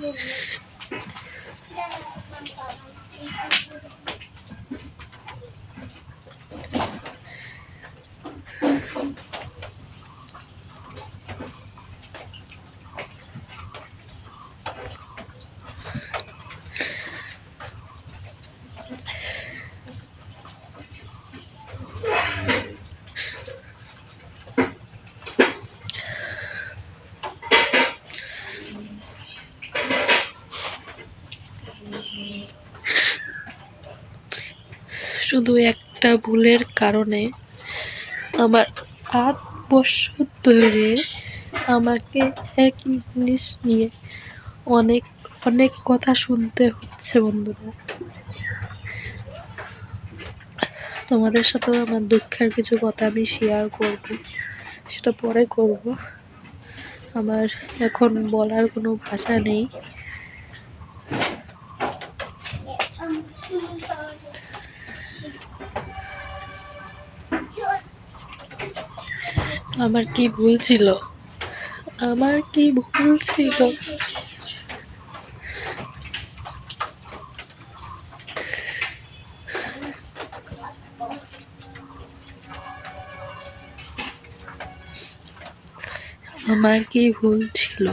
Thank you. শুধু একটা ভুলের কারণে আমার আট বছর ধরে আমাকে এক ইংলিশ নিয়ে অনেক অনেক কথা শুনতে হচ্ছে বন্ধুরা। তোমাদের সাথেও আমার দুঃখের কিছু কথা আমি শেয়ার করব, সেটা পরে করব। আমার এখন বলার কোনো ভাষা নেই। আমার কি ভুল ছিল? আমার কি ভুল ছিল? আমার কি ভুল ছিল?